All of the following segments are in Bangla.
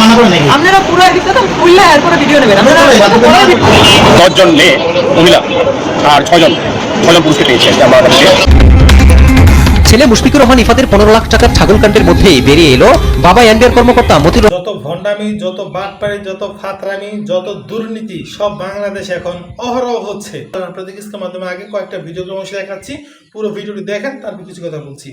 মানা করে নাকি? আপনারা পুরো এদিকটা খুললে এরপরে ভিডিও নেবেন। আপনারা দশজন মেয়ে মহিলা আর ছজন ছজন পুরুষকে পেয়েছে আমার ছেলে মুশফিকুর রহমান ইফাদের পনেরো লাখ টাকার ছাগলকাণ্ডের মধ্যেই বেরিয়ে এলো বাবা এনডিআর কর্মকর্তা মতিউর যত ভণ্ডামি যত বাটপাড়ি যত ফাতরামি যত দুর্নীতি সব বাংলাদেশে এখন অহরহ হচ্ছে। প্রতীক ইসলামের মাধ্যমে আগে কয়েকটা ভিডিও ক্রমশ দেখাচ্ছি। পুরো ভিডিওটি দেখেন তারপর কিছু কথা বলছি।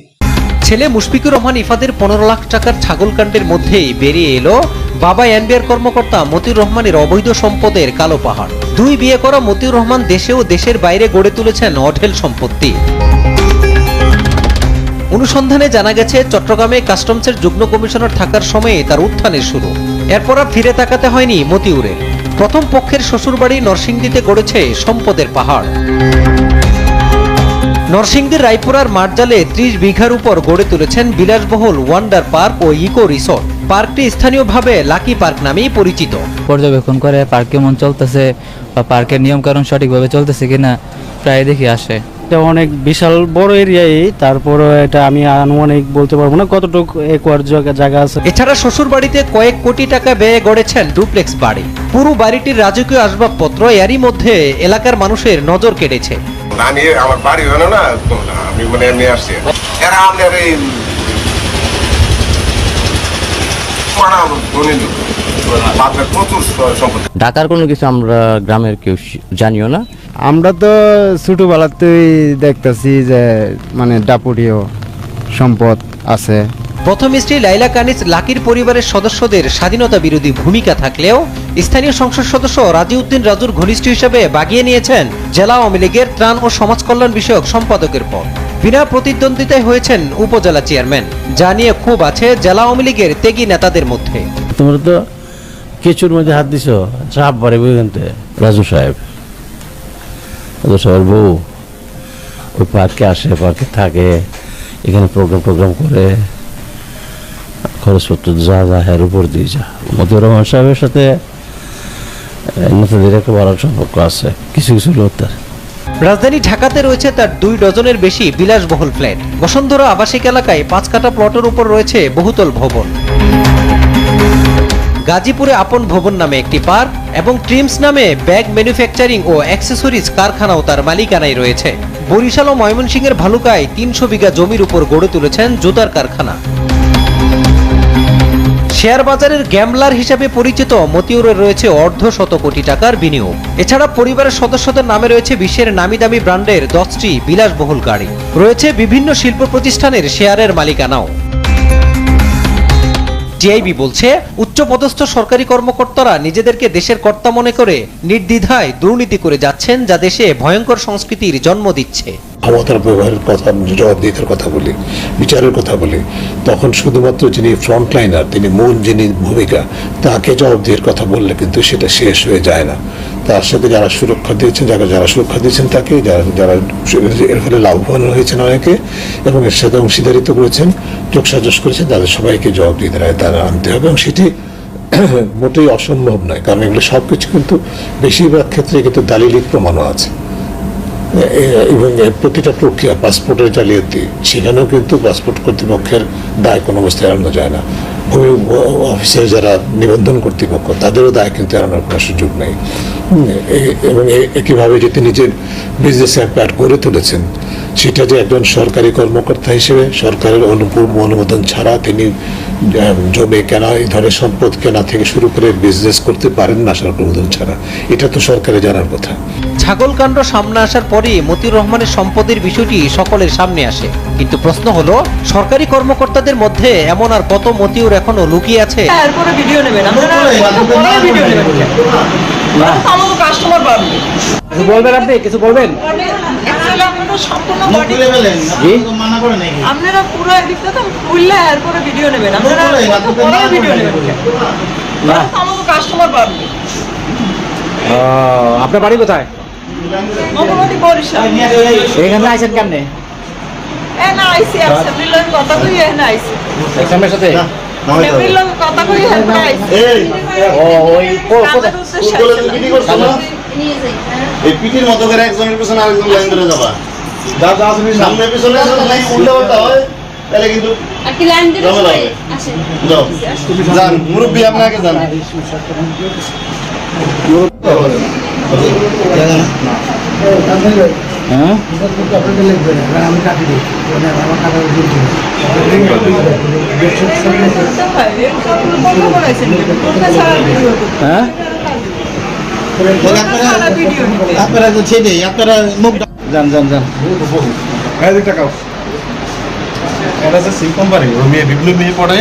ছেলে মুশফিকুর রহমান ইফাদের পনেরো লাখ টাকার ছাগলকাণ্ডের মধ্যেই বেরিয়ে এলো বাবা এনবিআর কর্মকর্তা মতিউর রহমানের অবৈধ সম্পদের কালো পাহাড়। দুই বিয়ে করা মতিউর রহমান দেশে ও দেশের বাইরে গড়ে তুলেছেন অঢেল সম্পত্তি। অনুসন্ধানে জানা গেছে, চট্টগ্রামে কাস্টমসের যুগ্ম কমিশনার থাকার সময়ে তার উত্থানের শুরু। এরপর আর ফিরে তাকাতে হয়নি মতিউরের। প্রথম পক্ষের শ্বশুরবাড়ি নরসিংদীতে গড়েছে সম্পদের পাহাড়। নরসিংদীর রায়পুরার মাঠজালে ত্রিশ বিঘার উপর গড়ে তুলেছেন বিলাসবহুল ওয়ান্ডার পার্ক ও ইকো রিসোর্ট। পার্কটি স্থানীয়ভাবে লাকি পার্ক নামেই পরিচিত। পর্যবেক্ষণ করে পার্ক কেমন চলতেছে বা পার্কের নিয়মকানুন সঠিকভাবে চলতেছে কিনা প্রায় দেখি আসে। এটা অনেক বিশাল বড় এরিয়াই তারপরে এটা আমি আনুমানিক বলতে পারব না কতটুকু একর জায়গা জায়গা আছে। এছাড়া শ্বশুরবাড়িতে কয়েক কোটি টাকা ব্যয়ে গড়েছেন ডুপ্লেক্স বাড়ি। পুরো বাড়িটির রাজকীয় আসবাবপত্র এরই মধ্যে এলাকার মানুষের নজর কেড়েছে। আমি আমার বাড়ি হলো না আমি মানে এমনি আসছি। এরা এই মানা ঢাকার কোনো কিছু আমরা গ্রামের কেউ জানিও না? আমরা তো ছোটবেলাতেই দেখতেছি যে মানে ডাপুরিও সম্পদ আছে। প্রথম স্ত্রী লাইলা কানিজ লাকির পরিবারের সদস্যদের স্বাধীনতা বিরোধী ভূমিকা থাকলেও স্থানীয় সংসদ সদস্য রাজিউদ্দিন রাজুর ঘনিষ্ঠ হিসেবে বাগিয়ে নিয়েছেন জেলা আওয়ামী লীগের ত্রাণ ও সমাজ কল্যাণ বিষয়ক সম্পাদকের পদ। বিনা প্রতিদ্বন্দ্বিতায় হয়েছেন উপজেলা চেয়ারম্যান। যা নিয়ে খুব আছে জেলা আওয়ামী লীগের তেগী নেতাদের মধ্যে। তোমরা তো কিছুর মধ্যে হাত দিছো চাপ বাড়ে বুঝতে রাজু সাহেব। রাজু বউ ওই পার্কে আসে, পার্কে থাকে, এখানে প্রোগ্রাম টোগ্রাম করে। খরচপত্র যা যা এর উপর দিয়ে যা। মতিউর রহমান সাহেবের সাথে নেতাদের একটা বড় সম্পর্ক আছে। কিছু কিছু লোক তার। রাজধানী ঢাকাতে রয়েছে তার দুই ডজনের বেশি বিলাসবহুল ফ্ল্যাট। বসুন্ধরা আবাসিক এলাকায় পাঁচ কাটা প্লটের উপর রয়েছে বহুতল ভবন। গাজীপুরে আপন ভবন নামে একটি পার্ক এবং ট্রিমস নামে ব্যাগ ম্যানুফ্যাকচারিং ও অ্যাক্সেসরিজ কারখানাও তার মালিকানায় রয়েছে। বরিশাল ও ময়মনসিংহের ভালুকায় তিনশো বিঘা জমির উপর গড়ে তুলেছেন জুতার কারখানা। শেয়ার বাজারের গ্যামলার হিসাবে পরিচিত মতিউরের রয়েছে অর্ধ শত কোটি টাকার বিনিয়োগ। এছাড়া পরিবারের সদস্যদের নামে রয়েছে বিশ্বের নামি দামি ব্র্যান্ডের দশটি বিলাসবহুল গাড়ি। রয়েছে বিভিন্ন শিল্প প্রতিষ্ঠানের শেয়ারের মালিকানাও। টিআইবি বলছে, উচ্চপদস্থ সরকারি কর্মকর্তারা নিজেদেরকে দেশের কর্তা মনে করে নির্দ্বিধায় দুর্নীতি করে যাচ্ছেন যা দেশে ভয়ঙ্কর সংস্কৃতির জন্ম দিচ্ছে। ক্ষমতার ব্যবহারের কথা জবাবদিহিতার কথা বলি, বিচারের কথা বলি, তখন শুধুমাত্র যিনি ফ্রন্টলাইনার তিনি মূল যিনি ভূমিকা, তাকে জবাবদিহির কথা বললে কিন্তু সেটা শেষ হয়ে যায় না। তার সাথে যারা সুরক্ষা দিয়েছেন, যারা যারা সুরক্ষা দিয়েছেন তাকে, যারা যারা এর ফলে লাভবান হয়েছেন অনেকে, এবং এর সাথে অংশীদারিত্ব করেছেন যোগসাজস করেছেন, তাদের সবাইকে জবাবদিহিতার তারা আনতে হবে, এবং সেটি মোটেই অসম্ভব নয়, কারণ এগুলো সব কিছু কিন্তু বেশিরভাগ ক্ষেত্রে কিন্তু দালিলিক প্রমাণও আছে। এবং প্রতিটা প্রক্রিয়া, পাসপোর্টের জালিয়াতি, সেখানেও কিন্তু পাসপোর্ট কর্তৃপক্ষের দায় কোনো অবস্থায় এড়ানো যায় না। ভূমি অফিসের যারা নিবন্ধন কর্তৃপক্ষ, তাদেরও দায় কিন্তু এড়ানোর কোনো সুযোগ নেই। এবং একইভাবে যে তিনি যে বিজনেস অ্যাম্পায়ার গড়ে তুলেছেন, সেটা যে একজন সরকারি কর্মকর্তা হিসেবে সরকারের অনুপূর্ব অনুমোদন ছাড়া তিনি জমি কেনা এই ধরনের সম্পদ কেনা থেকে শুরু করে বিজনেস করতে পারেন না সরকার অনুমোদন ছাড়া। এটা তো সরকারে জানার কথা। ছাগল কাণ্ড সামনে আসার পরে মতিউর রহমানের সম্পদের বিষয়টি সকলের সামনে আসে। কিন্তু প্রশ্ন হলো সরকারি কর্মকর্তাদের মধ্যে এমন আর কত মতিউর এখনও লুকিয়ে আছে? ভিডিও নেবেন ভিডিও নেবেন। কাস্টমার বাড়বে কিছু বলবেন আপনি? কিছু বলবেন? আপনারা সম্পূর্ণ body- তুলে ফেলেন মানা করে নাকি আপনারা পুরো এদিকটা তো খুললে এরপরে ভিডিও নেবেন। আপনারা ভিডিও নেবেন। না কাস্টমার বাড়বে আপনার বাড়ি কোথায়? এখানে আইসেন কেমনে? এ না আইসি অ্যাসেম্বলির কথা কই এ না আইসি সাথে? এই। পিঠির মতো করে একজনের পিছনে আরেকজন লাইন ধরে যাবা। সামনে পিছনে উল্টা পাল্টা হয় তাহলে কিন্তু যান মুরব্বী আপনাকে যান হ্যাঁ? হ্যাঁ? আপনারা তো ছেড়ে আপনারা মুখ যান যান যান। হ্যাঁ টাকা এটা যে সিম কোম্পানি। ও মেয়ে বিপ্লব মেয়ে পড়ে।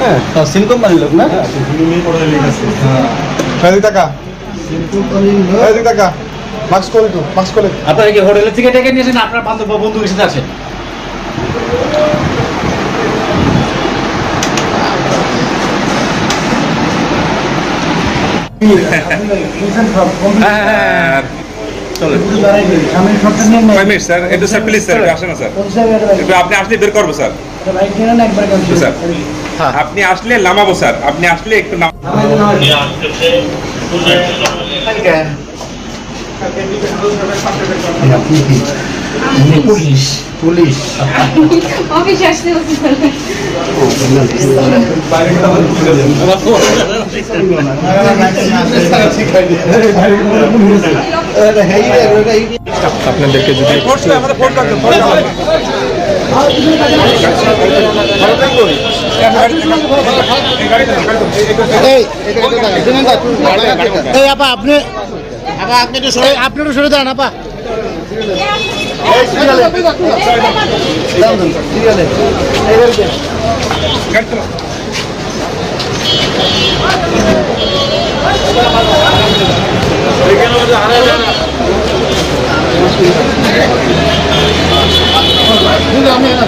হ্যাঁ। সিম কোম্পানির লোক না? বিপ্লব মেয়ে পড়ে লিখেছে হ্যাঁ। টাকা। হ্যাঁ টাকা। মাস্ক করে তো মাস্ক করে আপনারা কি হোটেলের থেকে ডেকে নিয়েছেন? আপনার বান্ধব বা বন্ধুর সাথে আছেন হ্যাঁ হ্যাঁ ফাইভ মিনিট স্যার? একটু স্যার প্লিজ স্যার একটু আসেন না স্যার। একটু আপনি আসলে বের করব স্যার। স্যার আপনি আসলে নামাবো স্যার। আপনি আসলে একটু নাম পুলিশ পুলিশ অফিসে আসতে আপনাদেরকে যদি আপনি আপা আপনি একটু সরে আপনি একটু সরে দাঁড়ান আপা। আমরা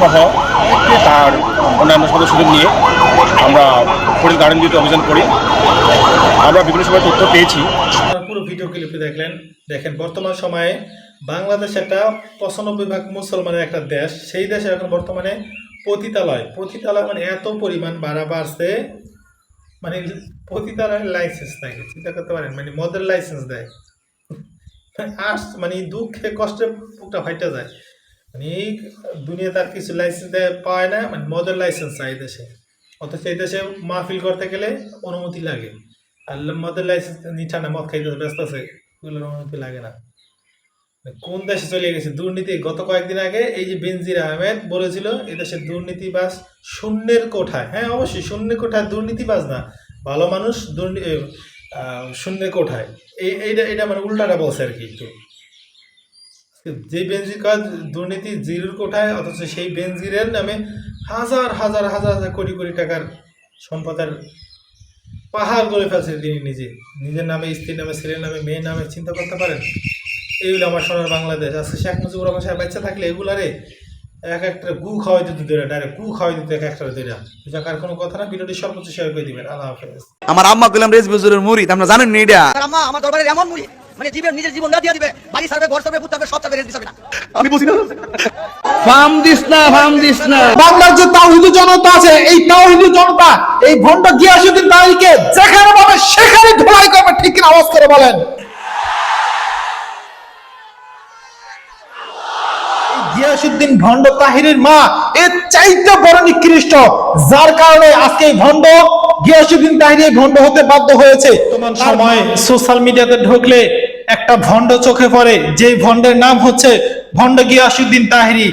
সহ তার অন্যান্য সদস্যদের নিয়ে আমরা ফরিদ গার্ডেন দিতে অভিযান করি আমরা বিভিন্ন সময় তথ্য পেয়েছি। পুরো ভিডিও ক্লিপটি দেখলেন দেখেন বর্তমান সময়ে বাংলাদেশ একটা পঁচানব্বই ভাগ মুসলমানের একটা দেশ সেই দেশে এখন বর্তমানে পতিতালয়। পতিতালয় মানে এত পরিমাণ বাড়া বাড়ছে মানে পতিতালয়ের লাইসেন্স থাকে চিন্তা করতে পারেন মানে মদের লাইসেন্স দেয়। আর্টস মানে দুঃখে কষ্টে বুকটা ফাইটা যায়। মানে দুনিয়া তার কিছু লাইসেন্স দেয়, পায় না মানে মদের লাইসেন্স চাই দেশে। অথচ এই দেশে মাহফিল করতে গেলে অনুমতি লাগে। আর মদের লাইসেন্স নিঠা না মদ খাইতে ব্যস্ত আছে ওগুলোর অনুমতি লাগে না। কোন দেশে চলে গেছে? দুর্নীতি গত কয়েকদিন আগে এই যে বেনজির আহমেদ বলেছিল এই দেশে দুর্নীতিবাজ শূন্যের কোঠায় হ্যাঁ অবশ্যই শূন্যের কোঠায় দুর্নীতিবাজ না ভালো মানুষ দুর্নী এ, শূন্যের কোঠায়। এই এইটা এটা মানে উল্টাটা বলছে আর কি একটু। যে বেনজির কাজ দুর্নীতি জিরুর কোঠায় অথচ সেই বেনজিরের নামে হাজার হাজার হাজার হাজার কোটি কোটি টাকার সম্পদের পাহাড় গড়ে ফেলছে তিনি নিজে। নিজের নামে স্ত্রীর নামে ছেলের নামে মেয়ের নামে চিন্তা করতে পারেন? এইগুলো আমার সোনার বাংলাদেশ। আজকে শেখ মুজিবুর রহমান সাহেব বাচ্চা থাকলে এগুলারে এক একটা গু খাওয়াই দিত দৈরা ডাইরেক্ট গু খাওয়াই দিত এক একটা দৈরা যাকার কোনো কথা না ভিডিওটি সর্বোচ্চ শেয়ার করে দিবেন। আল্লাহ হাফেজ। আমার আম্মা কইলাম রেজ বুজুরের মুড়ি আপনারা জানেন নি এটা? আম্মা আমার দরবারে এমন মুড়ি মানে জীবের নিজের জীবন না দিয়ে দিবে বাড়ি সার্ভে ঘর সার্ভে ভূত সার্ভে সব সার্ভে রেজ দিবে না। আমি বুঝি না। ফার্ম দিস না ফার্ম দিস না। বাংলার যে তাওহিদু জনতা আছে এই তাওহিদু জনতা এই ভণ্ড গিয়াসুদ্দিন তাহিরকে যেখানে পাবে সেখানে ধোলাই করবে ঠিক কিনা আওয়াজ করে বলেন। গিয়াসুদ্দিন ভণ্ড তাহিরের মা, এর চাইতে বড় নিকৃষ্ট, যার কারণে আজকে এই ভণ্ড গিয়াসুদ্দিন তাহির ভণ্ড হতে বাধ্য হয়েছে। বর্তমান সময় সোশ্যাল মিডিয়াতে ঢুকলে একটা ভণ্ড চোখে পড়ে, যেই ভণ্ডের নাম হচ্ছে ভণ্ড গিয়াসুদ্দিন তাহিরি।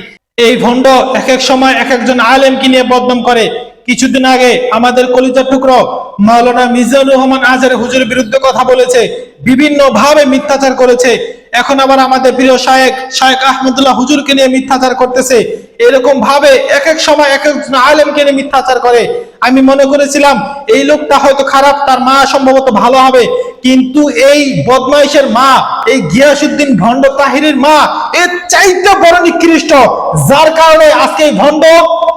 এই ভণ্ড এক এক সময় এক একজন আলেমকে নিয়ে বদনাম করে। কিছুদিন আগে আমাদের কলিজার টুকরো মাওলানা মিজানুর রহমান আজহার হুজুরের বিরুদ্ধে কথা বলেছে বিভিন্ন ভাবে মিথ্যাচার করেছে। এখন আবার আমাদের প্রিয় শায়েক শায়েক আহমদুল্লাহ হুজুরকে নিয়ে মিথ্যাচার করতেছে। এরকম ভাবে এক এক সময় এক একজন আলেমকে নিয়ে মিথ্যাচার করে। আমি মনে করেছিলাম, এই লোকটা হয়তো খারাপ, তার মা সম্ভবত ভালো হবে। কিন্তু এই বদমাইশের মা, এই গিয়াসুদ্দিন ভণ্ড তাহিরের মা এর চাইতে বড় নিকৃষ্ট। যার কারণে আজকে এই ভণ্ড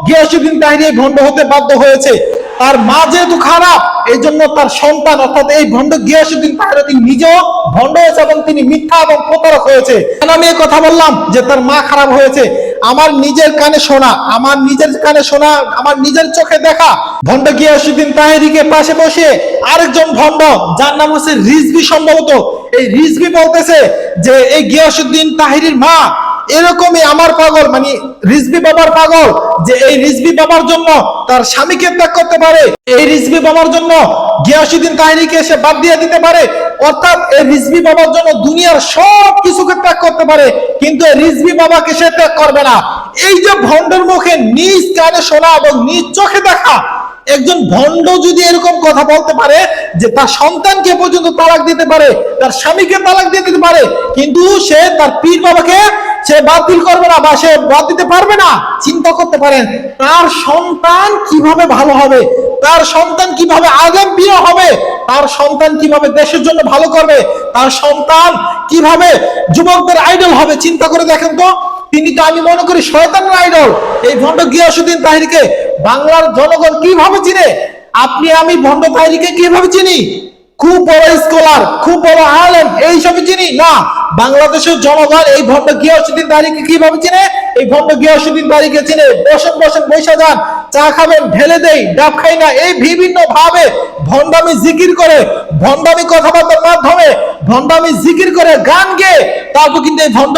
গিয়াসুদ্দিন তাহির ভণ্ড হতে বাধ্য হয়েছে। তার মা যেহেতু খারাপ এই জন্য তার সন্তান অর্থাৎ এই ভণ্ড গিয়াসুদ্দিন তাহির তিনি নিজেও ভণ্ড হয়েছে এবং তিনি মিথ্যা এবং প্রতারক হয়েছে। কেন আমি কথা বললাম? যে তার মা খারাপ হয়েছে। আমার নিজের কানে শোনা, আমার নিজের কানে শোনা, আমার নিজের চোখে দেখা। ভণ্ড গিয়াসুদ্দিন তাহিরিকে পাশে বসে আরেকজন ভণ্ড, যার নাম হচ্ছে রিজবি সম্ভবত। এই রিজবি বলতেছে যে, এই গিয়াসুদ্দিন তাহিরির মা, এরকমই আমার পাগল। মানে রিজবি বাবার পাগল। যে এই রিজবি বাবার জন্য তার স্বামীকে ত্যাগ করতে পারে, এই রিজবি বাবার জন্য গিয়াসুদ্দিন তাহিনীকে সে বাদ দিয়ে দিতে পারে, অর্থাৎ এই রিজবি বাবার জন্য দুনিয়ার সব কিছুকে ত্যাগ করতে পারে, কিন্তু এই রিজবি বাবাকে সে ত্যাগ করবে না। এই যে ভণ্ডের মুখে নিজ কানে শোনা এবং নিজ চোখে দেখা একজন ভণ্ড যদি এরকম কথা বলতে পারে যে তার সন্তানকে পর্যন্ত তালাক দিতে পারে, তার স্বামীকে তালাক দিয়ে দিতে পারে, কিন্তু সে তার পীর বাবাকে সে বাতিল করবে না বা সে বাদ দিতে পারবে না, চিন্তা করতে পারেন, তার সন্তান কীভাবে ভালো হবে? তার সন্তান কীভাবে আগাম প্রিয় হবে? তার সন্তান কীভাবে দেশের জন্য ভালো করবে? তার সন্তান কীভাবে যুবকদের আইডল হবে? চিন্তা করে দেখেন তো, তিনি তো আমি মনে করি শয়তানের আইডল এই ভণ্ড গিয়াসুদ্দিন তাহিরকে বাংলার জনগণ কীভাবে চিনে? আপনি, আমি, ভণ্ড তাহিরকে কীভাবে চিনি? খুব বড় স্কলার খুব বড় আলেম, এইসবই চিনি? না। বাংলাদেশের জনগণ এই ভণ্ড গিয়াসুদ্দিন তারিখকে কীভাবে চিনে? এই ভণ্ড গিয়াসুদ্দিন তারিখকে চিনে বসেন বসেন বৈশা যান, চা খাবেন, ঢেলে দেই, ডাব খাই না। এই বিভিন্ন ভাবে ভণ্ডামি জিকির করে, ভণ্ডামি কথাবার্তার মাধ্যমে ভণ্ডামি জিকির করে গান গেয়ে তারপর কিন্তু এই ভণ্ড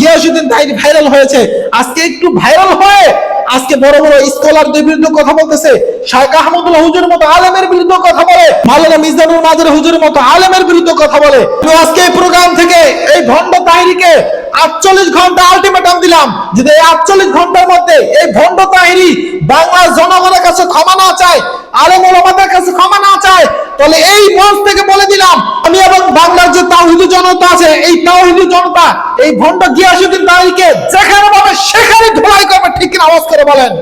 গিয়াসুদ্দিন তাহিরি ভাইরাল হয়েছে। আজকে একটু ভাইরাল হয়ে আজকে বড় বড় স্কলারদের বিরুদ্ধে কথা বলতেছে। শাইখ আহমদুল্লাহ হুজুর মতো আলেমের বিরুদ্ধে কথা বলে। মাওলানা মিজানুর মাজার হুজুর মতো আলেমের বিরুদ্ধে কথা বলে। আজকে এই প্রোগ্রাম থেকে এই ভণ্ড তাহিরিকে আটচল্লিশ ঘণ্টা আলটিমেটাম দিলাম। যদি এই আটচল্লিশ ঘণ্টার মধ্যে এই ভণ্ড তাহিরি বাংলার জনগণের কাছে ক্ষমা না চায় আরও ওলামাদের কাছে ক্ষমা না চায়, তাহলে এই মঞ্চ থেকে বলে দিলাম, আমি এবং বাংলার যে তাওহিদি জনতা আছে, এই তাওহিদি জনতা, এই ভণ্ড গিয়াসুদ্দিন তাহিরিকে যেখানে পাবে, সেখানে ধোলাই করবে। ঠিক কিনা, আওয়াজ করে বলেন।